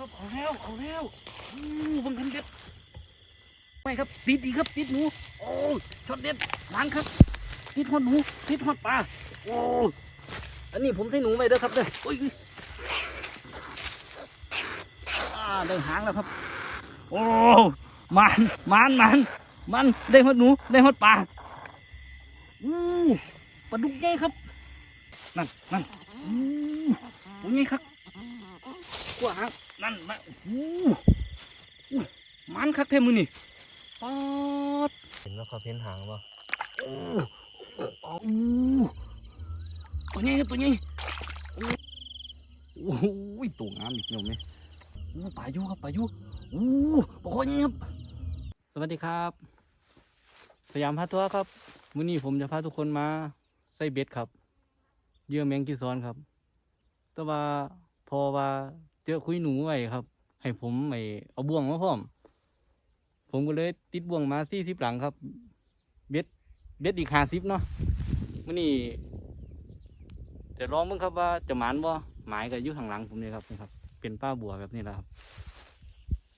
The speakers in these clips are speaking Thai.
ครับเอาแล้วเอาแล้วอู้บังคันเด็ดไปครับติดอีกครับติดหนูโอ้ยช็อตเด็ดหางครับ ติดหอดหนูติดหอดปลาโอ้ยอันนี้ผมใส่หนูไปเด้อครับเด้อโอ้ยอ่าได้หางแล้วครับ โอ้มันมันมันมันได้หอดหนูได้หอดปลาอู้ปลาดุกใหญ่ครับนั่นนั่นอู้ตัวใหญ่ครับกว่าหาง นั่นมาอู้อู้มันคักเท่มือนี่ปอดเห็นว่าเขาเพ้นหางป่ะโอ้โอ้ตัวใหญ่ครับตัวใหญ่โอ้โอ้ยตัวงามอีกเดียวไหมโอ้ปลายุครับปลายุโอ้ปลาคนครับสวัสดีครับ สยามพาทัวร์ครับมื้อนี้ผมจะพาทุกคนมาใส่เบ็ดครับเหยื่อแมงกีซ้อนครับ แต่ว่าพอว่า เจอคุยหนูไว้ครับ ให้ผมไอเอาบ่วงมาพร้อม ผมก็เลยติดบ่วงมาสี่สิบหลังครับ เบ็ดเบ็ดอีกห้าสิบเนาะมื้อนี้จะลองเบิ่งครับว่าจะหมานบ่หมายก็อยู่ข้างหลังผมนี่ครับนี่ครับ เป็นป้าบัวแบบนี้แหละครับ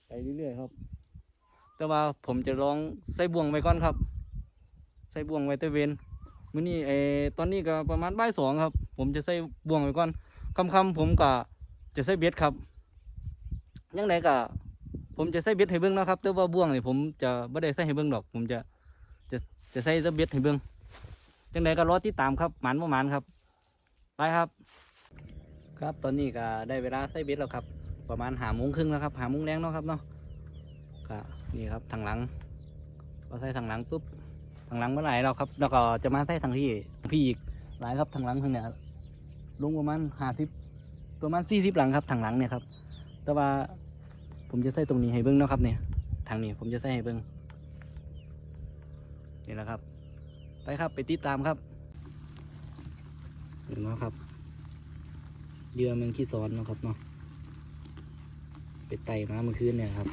ไปเรื่อยๆครับ แต่ว่าผมจะลองใส่บ่วงไว้ก่อนครับ ใส่บ่วงไว้ตะเวนมื้อนี้เอตอนนี้ก็ประมาณบ่ายสองครับ ผมจะใส่บ่วงไว้ก่อนคำๆผมก็ จะใส่เบ็ดครับยังไงก็ผมจะใส่เบ็ดให้เบิ่งนะครับ แต่ว่าบ่วงนี่ผมจะไม่ได้ใส่ให้เบิ่งดอก ผมจะจะจะใส่แตะเบ็ดให้เบิ่งจังไดก็รอติดตามครับหมันบ่หมันครับไปครับ ครับตอนนี้ก็ได้เวลาใส่เบ็ดแล้วครับ ประมาณหาโมงครึ่งแล้วครับหาโมงแรงเนาะครับเนาะก็นี่ครับทางหลังก็ใส่ทางหลังปุ๊บทางหลังเมื่อไหร่เราครับ แล้วก็จะมาใส่ทางที่พี่อีกหลายครับทางหลังทางเนี้ยลงประมาณห้าสิบ ประมาณสี่สิบหลังครับถังหลังเนี่ยครับ แต่ว่าผมจะใส่ตรงนี้ให้เบิ้งเนาะครับเนี่ยทางนี้ผมจะใส่ให้เบิ้งนี่แหละครับ ไปครับไปติดตามครับเห็นไหมครับเรือมันขี้ซ้อนเนาะครับเนาะไปไต่มาเมื่อคืนเนี่ยครับ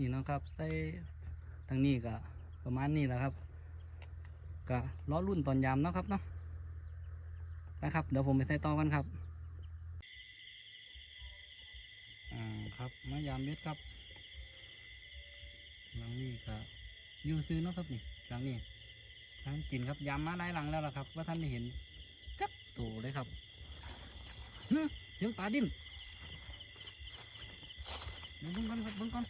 นี่นะครับใส่ทางนี้ก็ประมาณนี้แหละครับก็ล้อรุ่นตอนยามนะครับเนาะนะครับ เดี๋ยวผมไปใส่ต่อกันครับอ่าครับมายามเม็ดครับหลังนี้ก็อยูซื้อนะครับนี่หลังนี้หลังกินครับยามมาได้หลังแล้วล่ะครับ ว่าท่านได้เห็นกัดโตเลยครับหึเสียงปลาดิ้นเดี๋ยวบิ่งก่อนครับบิ่งก่อน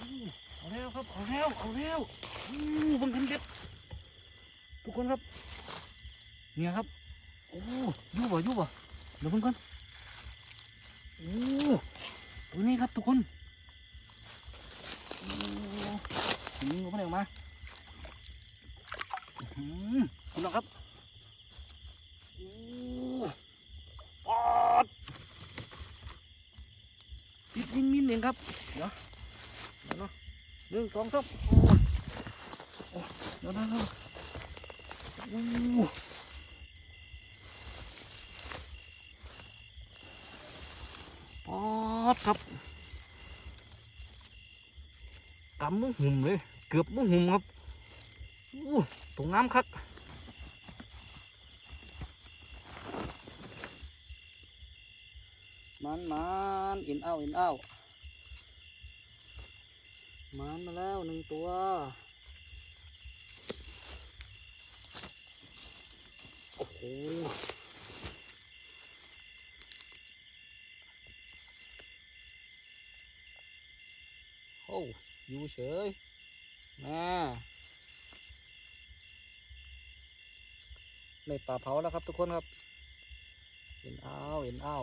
อู้เอา แล้วครับเอาแล้วเอาแล้วอู้บังคันเด็ดทุกคนครับ เนี่ยครับโอ้ยู่บ่ยู่บ่เดี๋ยวเบิ่งก่อนโอ้ตัวนี้ครับทุกคนโอ้ยิงออกมาเลยออกมาอื้อหือคุณน้องครับโอ้ปอดติดมินมินเองครับ เดี๋ยวเดี๋ยวเนาะ หนึ่งสองสามโอ้ยโอ้ยเดี๋ยวเดี๋ยวเดี๋ยวโอ้ปอดครับกำมือหุ่มเลย เกือบมือหุ่มครับอู้ตรงน้ำคักมันมันอินเอาอินเอา มันมาแล้วหนึ่งตัว โอ้โห โอ้อยู่เฉยแม่ในป่าเผาแล้วครับทุกคนครับเห็นอ้าวเห็นอ้าว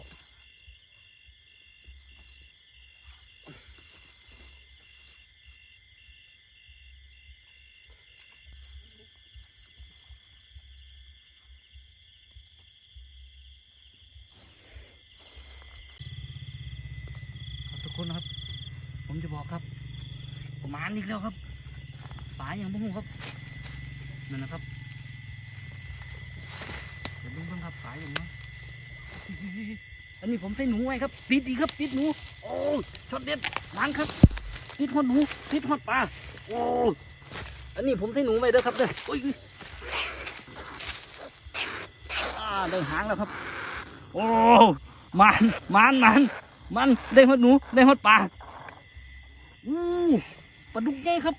ครับทุกคนนะครับ ผมจะบอกครับ ประมาณนี้แล้วครับปลาอย่างพวกผมครับนั่นนะครับเดี๋ยวลุงเพิ่งครับปลาอย่างนั้อันนี้ผมใส่หนูไว้ครับ ติดอีกครับ ติดหนู โอ้ยช็อตเด็ดมันครับ ติดหอดหนู ติดหอดปลาโอ้ยอันนี้ผมใส่หนูไว้เด้อครับเด้อโอ้ยอ่าได้หางแล้วครับ โอ้มันมันมันมันได้หอดหนู ได้หอดปลาอู้ ปลาดุกใหญ่ครับ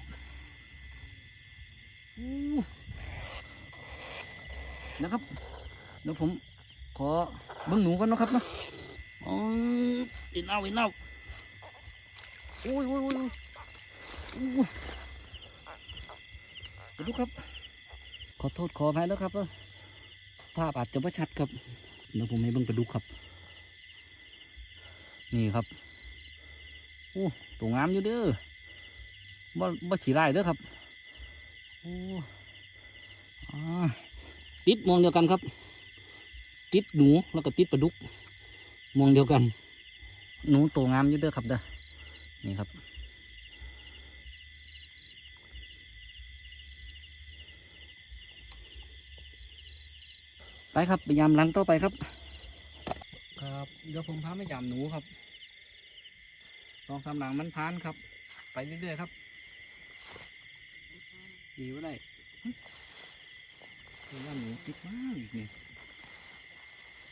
นะครับเดี๋ยวผมขอเบิ้งหนูกันนะครับเนาะอ๋ออินเอาเอินเอาอุ้ยอุ้ยอุ้ยอุ้ยปลาดุกครับ ขอโทษขออภัยแล้วครับภาพอาจจะไม่ชัดครับเดี๋ยวผมให้เบิ้งปลาดุกครับ นี่ครับโอ้ตัวงามอยู่เด้อ บ่บ่ฉีไรเด้อครับโอ้อาติดมองเดียวกันครับ ติดหนูแล้วก็ติดปลาดุกมองเดียวกัน หนูโตงามอยู่เด้อครับเด้อนี่ครับไปครับไปยามลังต่อไปครับ ครับเดี๋ยวผมพาไปยามหนูครับสองสามหลังมันพานครับ ไปเรื่อยๆครับ ดีว่าได้คือว่าหนูติดมากอีกเนี่ย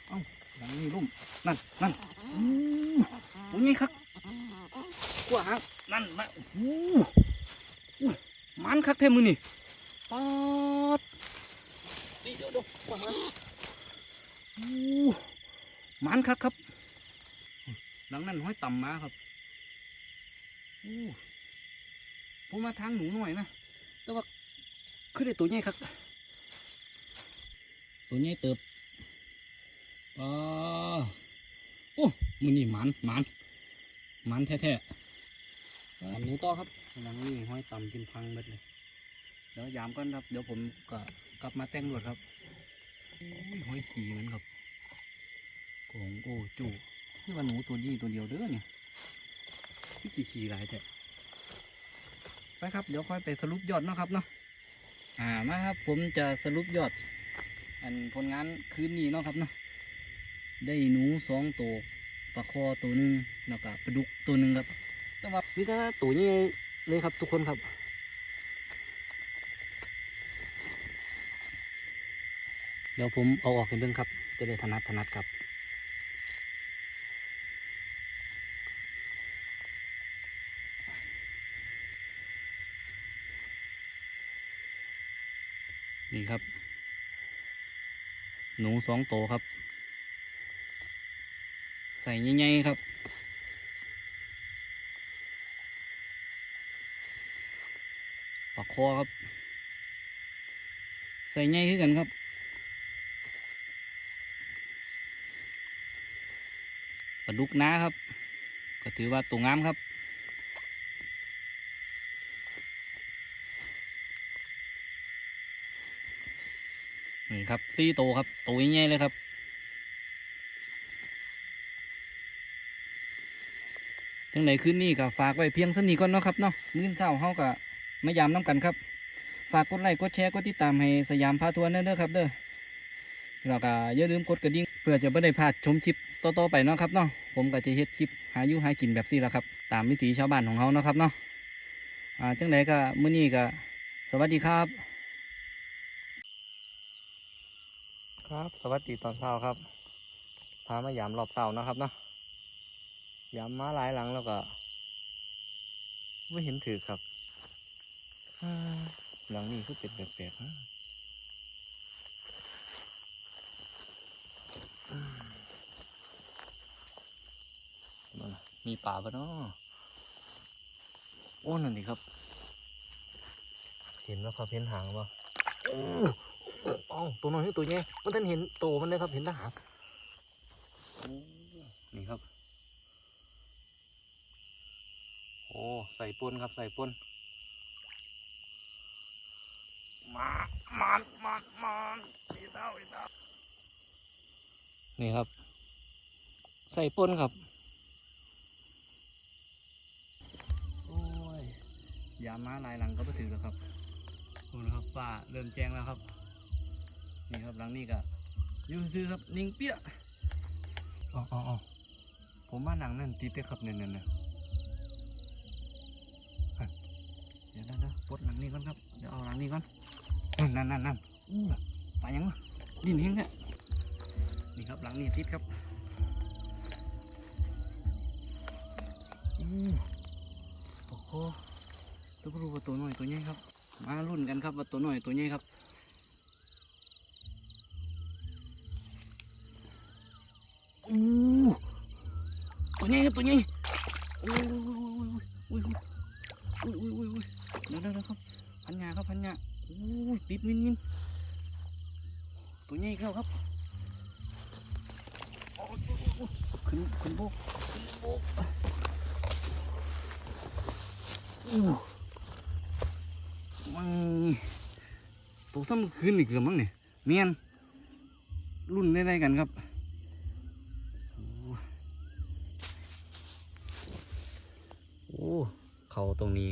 เอ้าหลังนี้ลุ่มนั่นนั่นอู้นี้ครับกว่าหางนั่นมาอู้ยมันคักเทมือนี่ปอดนี่เดี๋ยวดี๋ยวกว่าหางอู้มันคักครับ หลังนั้นห้อยต่ำมาครับอู้ผมมาทางหนูหน่อยนะแต่ว่า คือได้ตัวใหญ่ครับ ตัวใหญ่เติบอ่าโอ้มือนี่หมันหมันหมันแท้ๆตามหนูต่อครับหลังนี้ห้อยต่ำกินพังเบิดเลยเดี๋ยวยามก่อนครับ เดี๋ยวผมก็กลับมาแต่งรวดครับโอ้ยห้อยขี่มันครับโกงโอ้จู่นี่ว่าหนูตัวนี้ตัวเดียวเด้อเนี่ยพี่ขี่ขี่หลายแต่ไปครับ เดี๋ยวค่อยไปสรุปยอดเนาะครับเนาะ อ่ามาครับ ผมจะสรุปยอด อันผลงานคืนนี้เนาะครับเนาะได้หนูสองตัวปลาคอตัวหนึ่งแล้วก็ปลาดุกตัวหนึ่งครับแต่ว่านี่ถ้าตัวนี้เลยครับ ทุกคนครับเดี๋ยวผมเอาออกให้เบิ่งครับ จะได้ถนัดถนัดครับ ครับ หนูสองโตครับ ใส่ใหญ่ๆครับปลาคอครับ ใส่ใหญ่ขึ้นกันครับปลาดุกน้าครับ ก็ถือว่าตัวงามครับ ครับสี่ตัวครับตัวใหญ่ๆเลยครับจังไหนคืนนี้ก็ฝากไว้เพียงสนีก่อนเนาะครับเนาะมื้อเช้าเฮาก็มายามน้ำกันครับ ฝากกดไลค์กดแชร์กดติดตามให้สยามพาทัวร์เด้อครับเด้อแล้วก็อย่าลืมกดกระดิ่งเพื่อจะไม่ได้พลาดชมคลิปต่อๆไปเนาะครับเนาะผมก็จะเฮ็ดคลิปหาอยู่หากินแบบนี้แหละครับ ตามวิถีชาวบ้านของเฮาเนาะครับเนาะอ่าจังไหนก็มื้อนี้ก็สวัสดีครับ ครับ สวัสดีตอนเช้าครับ พามายามรอบเช้านะครับเนาะยามมาหลายหลังแล้วก็ไม่เห็นถือครับหลังนี้ก็เป็นแปลกๆนะมันมีป่าปะเนาะโอ้นั่นดิครับ เห็นแล้วครับเห็นหางปะ อ้อ๋อตัวน้อยคือตัวใหญ่มันท่านเห็นโตวมันเลยครับ เห็นแตหางโอ้นี่ครับ โอ้ใส่ปนครับ ใส่ปนมามามามาอีเต้าอีเต้านี่ครับ ใส่ปนครับโอ้ยยามมาหลายหลังก็ไปถือแล้วครับคุณครับป่าเริ่มแจ้งแล้วครับ นี่ครับหลังนี้ก็อยูซื้อครับนิ่งเปี้ยอ๋ออ๋ออ๋อผมมาหลังนั่นตีเปี้ยครับเน่นๆนะเดี๋ยวนะเดี๋ยวปลดหลังนี้ก่อนครับเดี๋ยวเอาหลังนี้ก่อนนั่นนั่นนั่นนั่นอู้ไปยังวะดินเฮงเนี่ยนี่ครับหลังนี้ติดครับอู้โอ้โหตัวผู้ว่าตัวน้อยตัวใหญ่ครับ มารุ่นกันครับว่าตัวน้อยตัวใหญ่ครับ อู้ ตัวใหญ่ครับตัวใหญ่โอ้ยโอ้ยโอ้ยโอ้ยโอ้ยอุ้ยอุ้ยอุ้ยอุ้ยเดี๋ยวเดี๋ยวครับพันยาครับพันยาอุ้ยติดมินมินตัวใหญ่อีกแล้วครับโอ้ยโอ้ยโอ้ยขึ้นขึ้นโบกขึ้นโบกอู้มันตัวซ้ำขึ้นอีกแล้วมั้งเนี่ยเมียนรุ่นได้ๆกันครับโอ้โอ้เขา ตรงนี้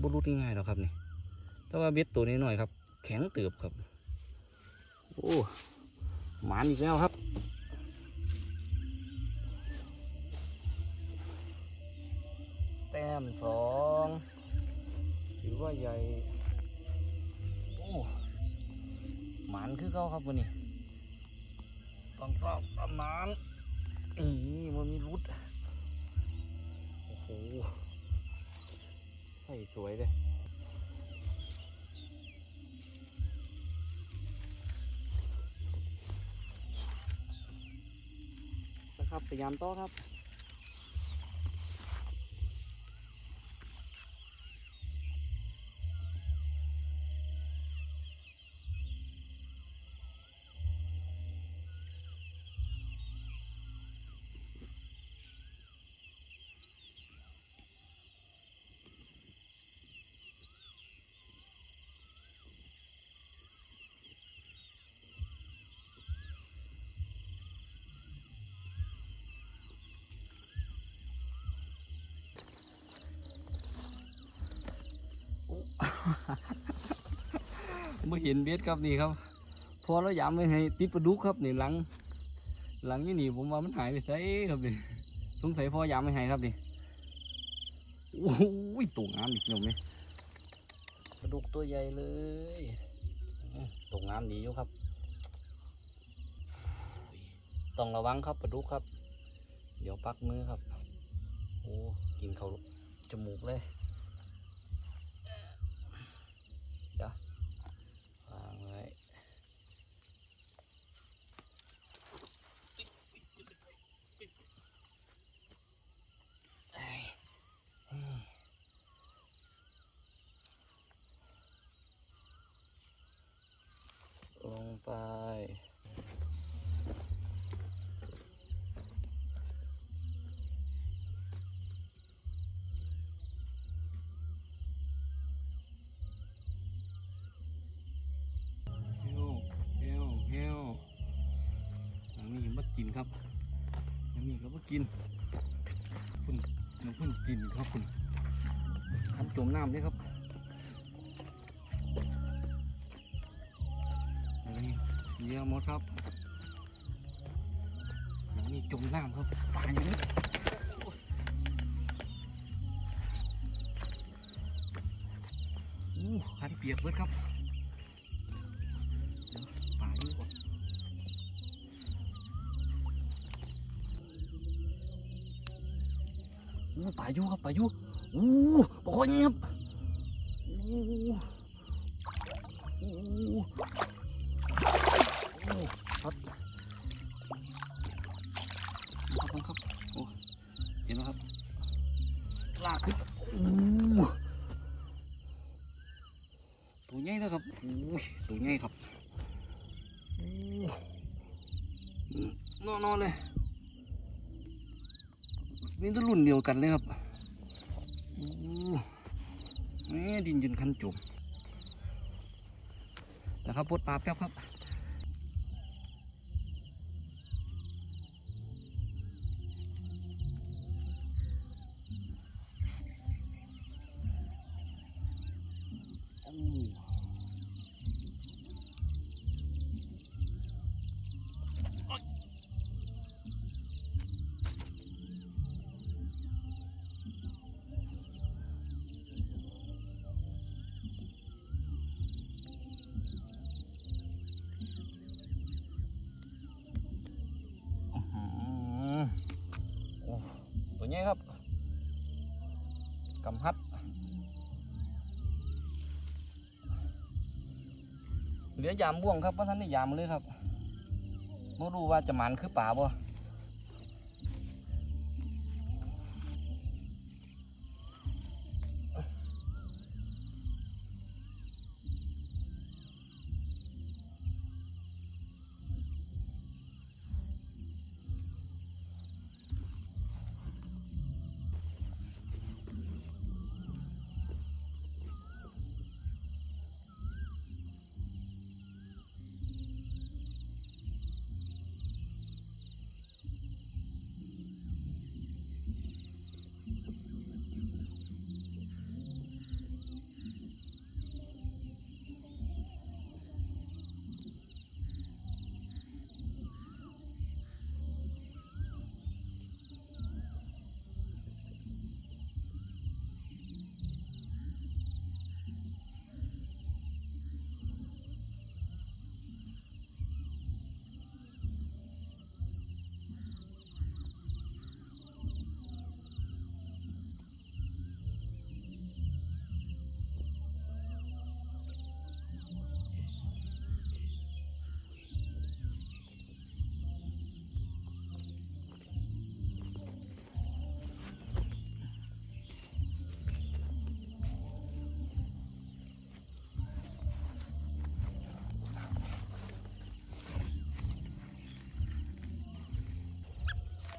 บุรุษง่ายๆหรอกครับนี่แต่ว่าเบ็ดตัวนี้หน่อยครับ แข็งเตืบครับ โอ้หมานอีกแล้วครับแต้มสองถือว่าใหญ่ โอ้หมานคือเขาครับวันนี้ต้องเฝ้าประมาณนี่มันมีรุดโอ้โห ใส่สวยเลยนะครับพยายามต่อครับ เห็นเบ็ดครับนี่ครับ พอเราย้ำไว้ให้ติดปลาดุกครับนี่หลัง หลังนี่นี่ผมว่ามันหายไปใส่ครับนี่สงสัยพอย้ำไว้ให้ครับนี่โอ้ยตัวงามอีกหนุ่มนี่ปลาดุกตัวใหญ่เลยตัวงามดีอยู่ครับต้องระวังครับปลาดุกครับ เดี๋ยวปักมือครับ โอ้กินเขาจมูกเลย เดี๋ยววางไว้เอ้ยอืม ลง ไป เฮวเฮวเฮวอันนี้มากินครับอันนี้ก็มากินคุณน้ำพึ่งกินครับคุณทำจมน้ำด้วยครับ เยอะหมดครับนนี้จมน้ำครับปลาอยู่นี่อู้ขันเปียกเบิดครับปลาอยู่ก่อนอู้ปลาอยู่ครับปลาอยู่อู้ปลาคอยครับอู้อู้ มีแตัวรุ่นเดียวกันเลยครับแม่ดินยืนคันจมนะครับปลดปลาแป๊บครับ ลือยามบ่วงครับเพราะท่านได้ยามเลยครับไม่รู้ว่าจะหมันคือป่าบ่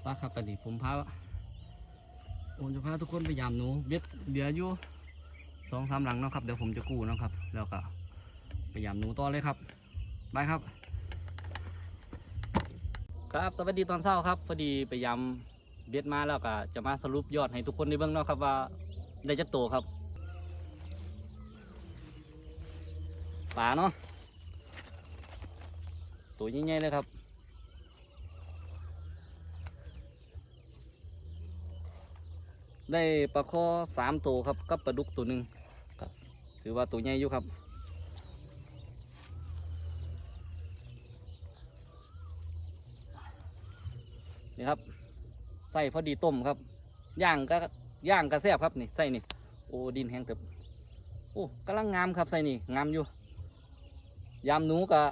ป้าครับตอนนี้ผมพาผมจะพาทุกคนไปยามหนูเบ็ดเดี๋ยวอยู่สองสามหลังเนาะครับเดี๋ยวผมจะกู้เนาะครับ แล้วก็ไปยามหนูต่อเลยครับบายครับ ครับสวัสดีตอนเช้าครับพอดีไปยามเบ็ดมาแล้วก็จะมาสรุปยอดให้ทุกคนได้เบิ่งนาะครับว่าได้จะโตครับปลาเนาะตัวใหญ่ๆเลยครับ ได้ปลาคอสามตัวครับกับปลาดุกตัวหนึ่งครับ ถือว่าตัวใหญ่อยู่ครับนี่ครับใส่พอดีต้มครับย่างก็ย่างกระแซบครับนี่ใส่นี่โอ้ดินแห้งเติบโอ้กำลังงามครับใส่นี่งามอยู่ ยามหนูกับ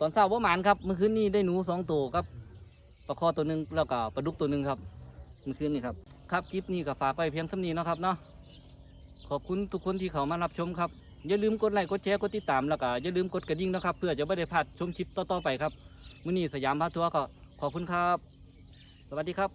ตอนเช้าประมาณครับเมื่อคืนนี้ได้หนูสองตัวครับปลาคอตัวหนึ่งแล้วก็ปลาดุกตัวหนึ่งครับเมื่อคืนนี้ครับ ครับคลิปนี้ก็ฝากไปเพียงเท่านี้นะครับเนาะขอบคุณทุกคนที่เขามารับชมครับอย่าลืมกดไลค์กดแชร์กดติดตามแล้วก็อย่าลืมกดกระดิ่งนะครับ เพื่อจะไม่ได้พลาดชมคลิปต่อๆไปครับมื้อนี้สยามพาทัวร์ก็ขอบคุณครับ สวัสดีครับ